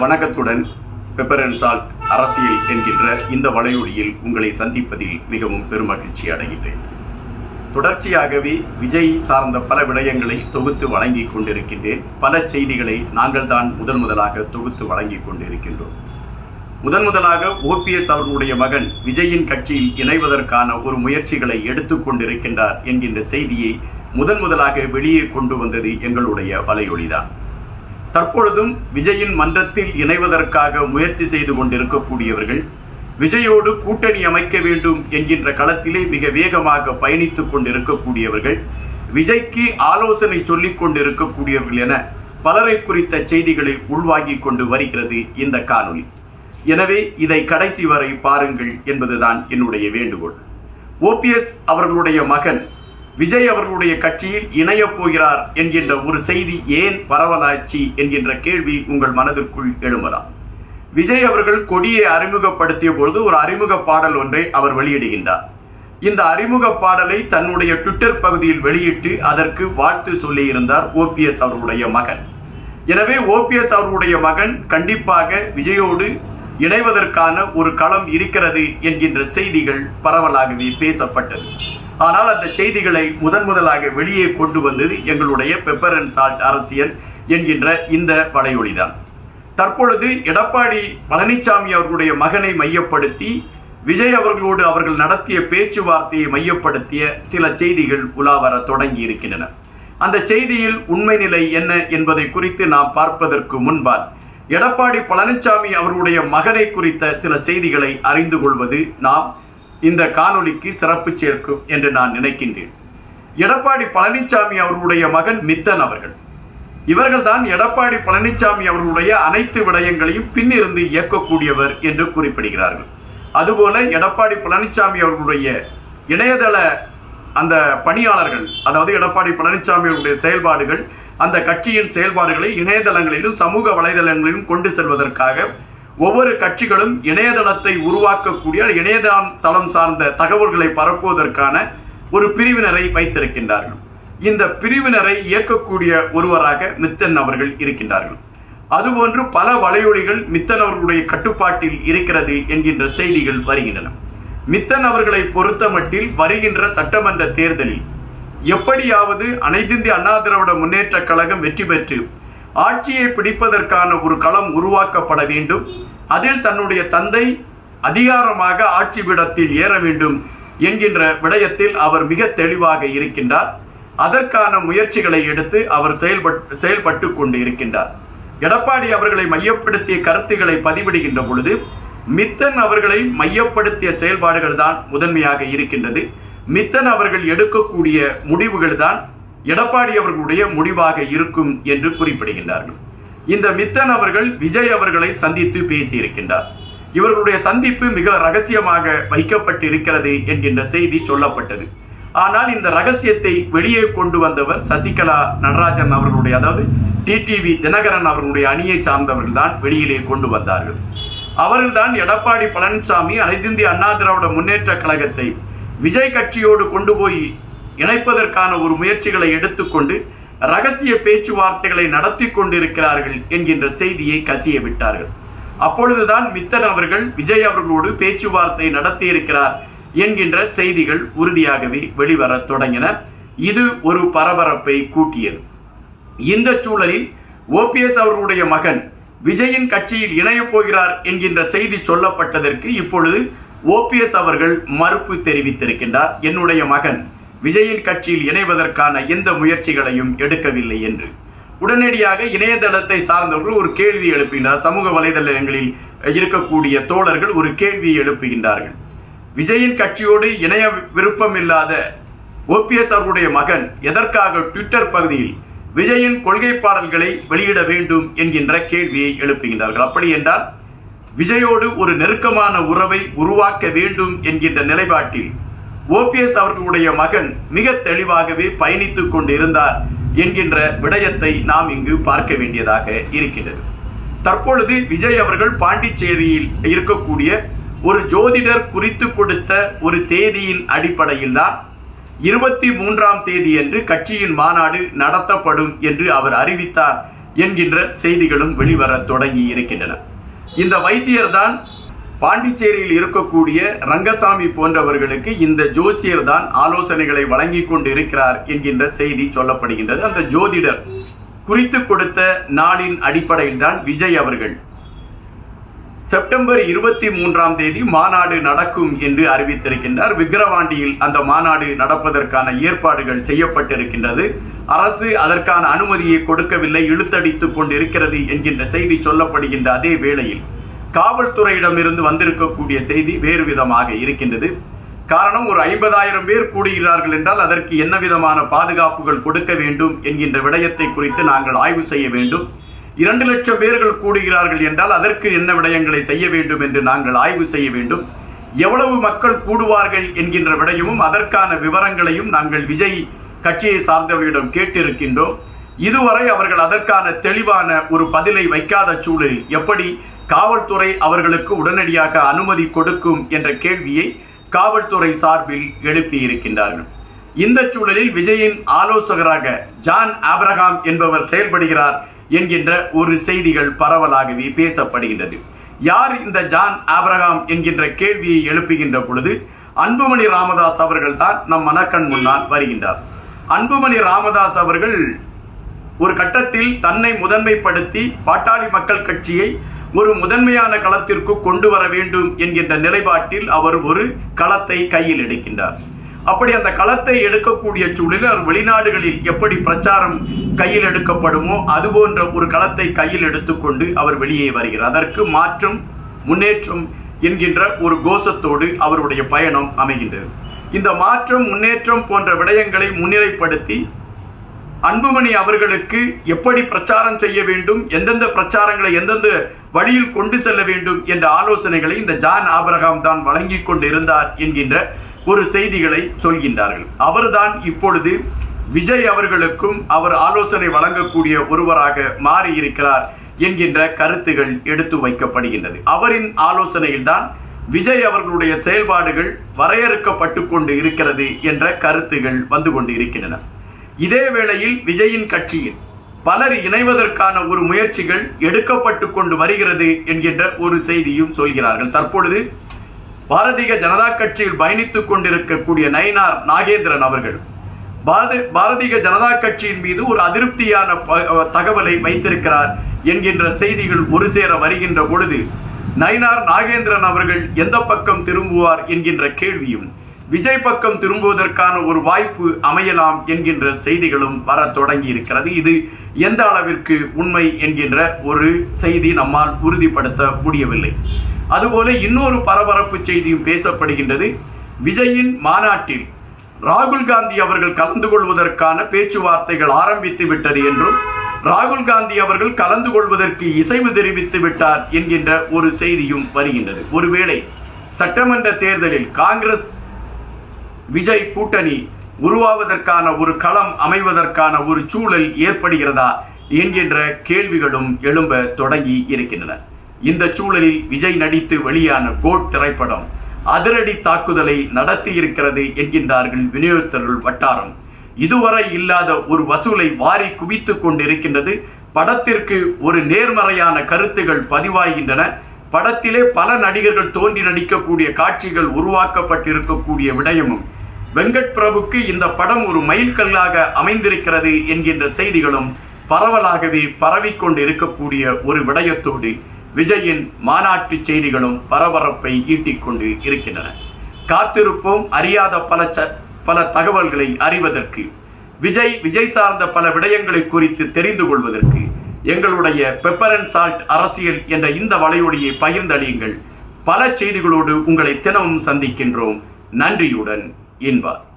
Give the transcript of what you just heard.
வணக்கத்துடன் pepper and salt அரசியல் என்கின்ற இந்த வலையொலியில் உங்களை சந்திப்பதில் மிகவும் பெருமகிழ்ச்சி அடைகின்றேன். தொடர்ச்சியாகவே விஜய் சார்ந்த பல விடயங்களை தொகுத்து வழங்கிக் கொண்டிருக்கின்றேன். பல செய்திகளை நாங்கள் தான் முதன் முதலாக தொகுத்து வழங்கிக் கொண்டிருக்கின்றோம். முதன் முதலாக ஓபிஎஸ் அவர்களுடைய மகன் விஜயின் கட்சியில் இணைவதற்கான ஒரு முயற்சிகளை எடுத்துக்கொண்டிருக்கின்றார் என்கின்ற செய்தியை முதன் முதலாக வெளியே கொண்டு வந்தது எங்களுடைய வலையொலிதான். தற்பொழுதும் விஜயின் மன்றத்தில் இணைவதற்காக முயற்சி செய்து கொண்டிருக்கக்கூடியவர்கள் விஜயோடு கூட்டணி அமைக்க வேண்டும் என்கின்ற களத்திலே மிக வேகமாக பயணித்துக் கொண்டிருக்கக்கூடியவர்கள் விஜய்க்கு ஆலோசனை சொல்லிக் கொண்டிருக்கக்கூடியவர்கள் என பலரை குறித்த செய்திகளை உள்வாங்கிக் கொண்டு வருகிறது இந்த காணொளி. எனவே இதை கடைசி வரை பாருங்கள் என்பதுதான் என்னுடைய வேண்டுகோள். ஓபிஎஸ் அவர்களுடைய மகன் விஜய் அவர்களுடைய கட்சியில் இணையப் போகிறார் என்கின்ற ஒரு செய்தி ஏன் பரவலாச்சு என்கின்ற கேள்வி உங்கள் மனதிற்குள் எழும்பலாம். விஜய் அவர்கள் கொடியை அறிமுகப்படுத்திய பொழுது ஒரு அறிமுக பாடல் ஒன்றை அவர் வெளியிடுகின்றார். இந்த அறிமுக பாடலை தன்னுடைய ட்விட்டர் பகுதியில் வெளியிட்டு அதற்கு வாழ்த்து சொல்லியிருந்தார் ஓபிஎஸ் அவர்களுடைய மகன். எனவே ஓபிஎஸ் அவர்களுடைய மகன் கண்டிப்பாக விஜயோடு இணைவதற்கான ஒரு களம் இருக்கிறது என்கின்ற செய்திகள் பரவலாகவே பேசப்பட்டது. ஆனால் அந்த செய்திகளை முதன் முதலாக வெளியே கொண்டு வந்தது எங்களுடைய பெப்பர் அண்ட் சால்ட் அரசியல் என்கின்ற இந்த வலையொலிதான். தற்பொழுது எடப்பாடி பழனிசாமி அவர்களுடைய மகனை மையப்படுத்தி விஜய் அவர்களோடு அவர்கள் நடத்திய பேச்சுவார்த்தையை மையப்படுத்திய சில செய்திகள் உலாவர தொடங்கி இருக்கின்றன. அந்த செய்தியில் உண்மை நிலை என்ன என்பதை குறித்து நாம் பார்ப்பதற்கு முன்பால் எடப்பாடி பழனிசாமி அவர்களுடைய மகனை குறித்த சில செய்திகளை அறிந்து கொள்வது நாம் இந்த காணொளிக்கு சிறப்பு சேர்க்கும் என்று நான் நினைக்கின்றேன். எடப்பாடி பழனிசாமி அவர்களுடைய மகன் மித்தன் அவர்கள். இவர்கள்தான் எடப்பாடி பழனிசாமி அவர்களுடைய அனைத்து விடயங்களையும் பின்னிருந்து இயக்கக்கூடியவர் என்று குறிப்பிடுகிறார்கள். அதுபோல எடப்பாடி பழனிசாமி அவர்களுடைய இணையதள அந்த பணியாளர்கள் அதாவது எடப்பாடி பழனிசாமி அவருடைய செயல்பாடுகள் அந்த கட்சியின் செயல்பாடுகளை இணையதளங்களிலும் சமூக வலைதளங்களிலும் கொண்டு செல்வதற்காக ஒவ்வொரு கட்சிகளும் இணையதளத்தை உருவாக்கக்கூடிய இணையதளம் தளம் சார்ந்த தகவல்களை பரப்புவதற்கான ஒரு பிரிவினரை வைத்திருக்கின்றார்கள். இந்த பிரிவினரை இயக்கக்கூடிய ஒருவராக மித்தன் அவர்கள் இருக்கின்றார்கள். அதுபோன்று பல வலையொலிகள் மித்தன் அவர்களுடைய கட்டுப்பாட்டில் இருக்கிறது என்கின்ற செய்திகள் வருகின்றன. மித்தன் அவர்களை பொறுத்தமட்டில் வருகின்ற சட்டமன்ற தேர்தலில் எப்படியாவது அனைத்திந்திய அண்ணா திராவிட முன்னேற்ற கழகம் வெற்றி பெற்று ஆட்சியை பிடிப்பதற்கான ஒரு களம் உருவாக்கப்பட வேண்டும். அதில் தன்னுடைய தந்தை அதிகாரமாக ஆட்சி பீடத்தில் ஏற வேண்டும் என்கின்ற விடயத்தில் அவர் மிக தெளிவாக இருக்கின்றார். அதற்கான முயற்சிகளை எடுத்து அவர் செயல்பட் செயல்பட்டு கொண்டு இருக்கின்றார் எடப்பாடி அவர்களை மையப்படுத்திய கருத்துக்களை பதிவிடுகின்ற பொழுது மித்தன் அவர்களை மையப்படுத்திய செயல்பாடுகள் தான் முதன்மையாக இருக்கின்றது. மித்தன் அவர்கள் எடுக்கக்கூடிய முடிவுகள் தான் எடப்பாடி அவர்களுடைய முடிவாக இருக்கும் என்று குறிப்பிடுகின்றார்கள். இந்த மித்தன் அவர்கள் விஜய் அவர்களை சந்தித்து பேசியிருக்கின்றார். இவர்களுடைய சந்திப்பு மிக ரகசியமாக வைக்கப்பட்டு இருக்கிறது என்கின்ற செய்தி சொல்லப்பட்டது. ஆனால் இந்த ரகசியத்தை வெளியே கொண்டு வந்தவர் சசிகலா நடராஜன் அவர்களுடைய அதாவது டிடிவி தினகரன் அவர்களுடைய அணியை சார்ந்தவர்கள் தான் வெளியிலே கொண்டு வந்தார்கள். அவர்கள்தான் எடப்பாடி பழனிசாமி அனைத்திந்திய அண்ணா திராவிட முன்னேற்ற கழகத்தை விஜய் கட்சியோடு கொண்டு போய் இணைப்பதற்கான ஒரு முயற்சிகளை எடுத்துக்கொண்டு ரகசிய பேச்சுவார்த்தைகளை நடத்தி கொண்டிருக்கிறார்கள் என்கின்ற செய்தியை கசிய விட்டார்கள் அப்பொழுதுதான் மித்தன் அவர்கள் விஜய் அவர்களோடு பேச்சுவார்த்தை நடத்தியிருக்கிறார் என்கின்ற செய்திகள் உறுதியாகவே வெளிவர தொடங்கின. இது ஒரு பரபரப்பை கூட்டியது. இந்த சூழலில் ஓபிஎஸ் அவர்களுடைய மகன் விஜயின் கட்சியில் இணையப் போகிறார் என்கின்ற செய்தி சொல்லப்பட்டதற்கு இப்பொழுது ஓபிஎஸ் அவர்கள் மறுப்பு தெரிவித்திருக்கின்றார். என்னுடைய மகன் விஜயின் கட்சியில் இணைவதற்கான எந்த முயற்சிகளையும் எடுக்கவில்லை என்று. உடனடியாக இணையதளத்தை சார்ந்தவர்கள் ஒரு கேள்வி எழுப்புகின்றனர் சமூக வலைதளங்களில் இருக்கக்கூடிய தோழர்கள் ஒரு கேள்வியை எழுப்புகின்றார்கள். விஜயின் கட்சியோடு இணைய விருப்பமில்லாத ஓபிஎஸ் அவர்களுடைய மகன் எதற்காக ட்விட்டர் பகுதியில் விஜயின் கொள்கை பாடல்களை வெளியிட வேண்டும் என்கின்ற கேள்வியை எழுப்புகின்றார்கள். அப்படி என்றால் விஜயோடு ஒரு நெருக்கமான உறவை உருவாக்க வேண்டும் என்கின்ற நிலைப்பாட்டில் ஓபிஎஸ் அவர்களுடைய மகன் மிக தெளிவாகவே பயணித்துக் கொண்டிருந்தார் என்கின்ற விடயத்தை நாம் இங்கு பார்க்க வேண்டியதாக இருக்கிறது தற்பொழுது விஜய் அவர்கள் பாண்டிச்சேரியில் இருக்கக்கூடிய ஒரு ஜோதிடர் குறித்து கொடுத்த ஒரு தேதியின் அடிப்படையில் தான் இருபத்தி மூன்றாம் தேதி என்று கட்சியின் மாநாடு நடத்தப்படும் என்று அவர் அறிவித்தார் என்கின்ற செய்திகளும் வெளிவர தொடங்கி இருக்கின்றன. இந்த வைத்தியர் தான் பாண்டிச்சேரியில் இருக்கக்கூடிய ரங்கசாமி போன்றவர்களுக்கு இந்த ஜோசியர் தான் ஆலோசனைகளை வழங்கி கொண்டு இருக்கிறார் என்கின்ற செய்தி சொல்லப்படுகின்றது. அந்த ஜோதிடர் குறித்து கொடுத்த நாளின் அடிப்படையில் தான் விஜய் அவர்கள் செப்டம்பர் இருபத்தி மூன்றாம் தேதி மாநாடு நடக்கும் என்று அறிவித்திருக்கின்றார். விக்கிரவாண்டியில் அந்த மாநாடு நடப்பதற்கான ஏற்பாடுகள் செய்யப்பட்டிருக்கின்றது. அரசு அதற்கான அனுமதியை கொடுக்கவில்லை இழுத்தடித்துக் கொண்டிருக்கிறது என்கின்ற செய்தி சொல்லப்படுகின்ற அதே வேளையில் காவல்துறையிடமிருந்து வந்திருக்கக்கூடிய செய்தி வேறு விதமாக இருக்கின்றது. காரணம் ஒரு ஐம்பதாயிரம் பேர் கூடுகிறார்கள் என்றால் அதற்கு என்ன விதமான பாதுகாப்புகள் கொடுக்க வேண்டும் என்கின்ற விடயத்தை குறித்து நாங்கள் ஆய்வு செய்ய வேண்டும். இரண்டு லட்சம் பேர்கள் கூடுகிறார்கள் என்றால் அதற்கு என்ன விடயங்களை செய்ய வேண்டும் என்று நாங்கள் ஆய்வு செய்ய வேண்டும். எவ்வளவு மக்கள் கூடுவார்கள் என்கின்ற விடயமும் அதற்கான விவரங்களையும் நாங்கள் விஜய் கட்சியை சார்ந்தவர்களிடம் கேட்டிருக்கின்றோம். இதுவரை அவர்கள் அதற்கான தெளிவான ஒரு பதிலை வைக்காத சூழலில் எப்படி காவல்துறை அவர்களுக்கு உடனடியாக அனுமதி கொடுக்கும் என்ற கேள்வியை காவல்துறை சார்பில் எழுப்பியிருக்கின்றார்கள். இந்த சூழலில் விஜயின் ஆலோசகராக ஜான் ஆப்ரஹாம் என்பவர் செயல்படுகிறார் என்கின்ற ஒரு செய்திகள் பரவலாகவே பேசப்படுகின்றது. யார் இந்த ஜான் ஆப்ரஹாம் என்கின்ற கேள்வியை எழுப்புகின்ற பொழுது அன்புமணி ராமதாஸ் அவர்கள் தான் நம் மனக்கண் முன்னால் வருகின்றார். அன்புமணி ராமதாஸ் அவர்கள் ஒரு கட்டத்தில் தன்னை முதன்மைப்படுத்தி பாட்டாளி மக்கள் கட்சியை ஒரு முதன்மையான களத்திற்கு கொண்டு வர வேண்டும் என்கின்ற நிலைப்பாட்டில் அவர் ஒரு களத்தை கையில் எடுக்கின்றார். அப்படி அந்த களத்தை எடுக்கக்கூடிய சூழலில் அவர் வெளிநாடுகளில் எப்படி பிரச்சாரம் கையில் எடுக்கப்படுமோ அதுபோன்ற ஒரு களத்தை கையில் எடுத்துக்கொண்டு அவர் வெளியே வருகிறார். அதற்கு மாற்றம் முன்னேற்றம் என்கின்ற ஒரு கோஷத்தோடு அவருடைய பயணம் அமைகின்றது. இந்த மாற்றம் முன்னேற்றம் போன்ற விடயங்களை முன்னிலைப்படுத்தி அன்புமணி அவர்களுக்கு எப்படி பிரச்சாரம் செய்ய வேண்டும் எந்தெந்த பிரச்சாரங்களை எந்தெந்த வழியில் கொண்டு செல்ல வேண்டும் என்ற ஆலோசனைகளை இந்த ஜான் ஆபரகாம் தான் வழங்கி கொண்டு இருந்தார் என்கின்ற ஒரு செய்திகளை சொல்கின்றார்கள். அவர்தான் இப்பொழுது விஜய் அவர்களுக்கும் அவர் ஆலோசனை வழங்கக்கூடிய ஒருவராக மாறி இருக்கிறார் என்கின்ற கருத்துகள் எடுத்து வைக்கப்படுகின்றது. அவரின் ஆலோசனையில்தான் விஜய் அவர்களுடைய செயல்பாடுகள் வரையறுக்கப்பட்டு கொண்டு இருக்கிறது என்ற கருத்துகள் வந்து கொண்டு இருக்கின்றன இதே வேளையில் விஜயின் கட்சியில் பலர் இணைவதற்கான ஒரு முயற்சிகள் எடுக்கப்பட்டு கொண்டு வருகிறது என்கின்ற ஒரு செய்தியும் சொல்கிறார்கள். தற்பொழுது பாரதிய ஜனதா கட்சியில் பயணித்துக் கொண்டிருக்கக்கூடிய நயினார் நாகேந்திரன் அவர்கள் பாரதி பாரதிய ஜனதா கட்சியின் மீது ஒரு அதிருப்தியான ப- தகவலை வைத்திருக்கிறார் என்கின்ற செய்திகள் ஒரு சேர வருகின்ற பொழுது நயினார் நாகேந்திரன் அவர்கள் எந்த பக்கம் திரும்புவார் என்கின்ற கேள்வியும் விஜய் பக்கம் திரும்புவதற்கான ஒரு வாய்ப்பு அமையலாம் என்கின்ற செய்திகளும் வர தொடங்கி இருக்கிறது இது எந்த அளவிற்கு உண்மை என்கின்ற ஒரு செய்தி நம்மால் உறுதிப்படுத்த முடியவில்லை. அதுபோல இன்னொரு பரபரப்பு செய்தியும் பேசப்படுகின்றது. விஜயின் மாநாட்டில் ராகுல் காந்தி அவர்கள் கலந்து கொள்வதற்கான பேச்சுவார்த்தைகள் ஆரம்பித்து விட்டது என்றும் ராகுல் காந்தி அவர்கள் கலந்து கொள்வதற்கு இசைவு தெரிவித்து விட்டார் என்கின்ற ஒரு செய்தியும் வருகின்றது. ஒருவேளை சட்டமன்ற தேர்தலில் காங்கிரஸ் விஜய் கூட்டணி உருவாவதற்கான ஒரு களம் அமைவதற்கான ஒரு சூழல் ஏற்படுகிறதா என்கின்ற கேள்விகளும் எழும்ப தொடங்கி இருக்கின்றன. இந்த சூழலில் விஜய் நடித்து வெளியான கோட் திரைப்படம் அதிரடி தாக்குதலை நடத்தி இருக்கிறது என்கின்றார்கள் விநியோகஸ்தர்கள் வட்டாரம். இதுவரை இல்லாத ஒரு வசூலை வாரி குவித்து கொண்டிருக்கின்றது. படத்திற்கு ஒரு நேர்மறையான கருத்துகள் பதிவாகின்றன. படத்திலே பல நடிகர்கள் தோன்றி நடிக்கக்கூடிய காட்சிகள் உருவாக்கப்பட்டிருக்கக்கூடிய விடயமும் வெங்கட் பிரபுக்கு இந்த படம் ஒரு மைல்கல்லாக அமைந்திருக்கிறது என்கின்ற செய்திகளும் பரவலாகவே பரவிக்கொண்டு இருக்கக்கூடிய ஒரு விடயத்தோடு விஜயின் மாநாட்டு செய்திகளும் பரபரப்பை ஈட்டிக்கொண்டு இருக்கின்றன. காத்திருப்போம் அறியாத பல ச பல தகவல்களை அறிவதற்கு விஜய் விஜய் சார்ந்த பல விடயங்களை குறித்து தெரிந்து கொள்வதற்கு எங்களுடைய பெப்பர் அண்ட் சால்ட் அரசியல் என்ற இந்த வலையொலியை பகிர்ந்தளியுங்கள். பல செய்திகளோடு உங்களை தினமும் சந்திக்கின்றோம். நன்றியுடன் என்பார்.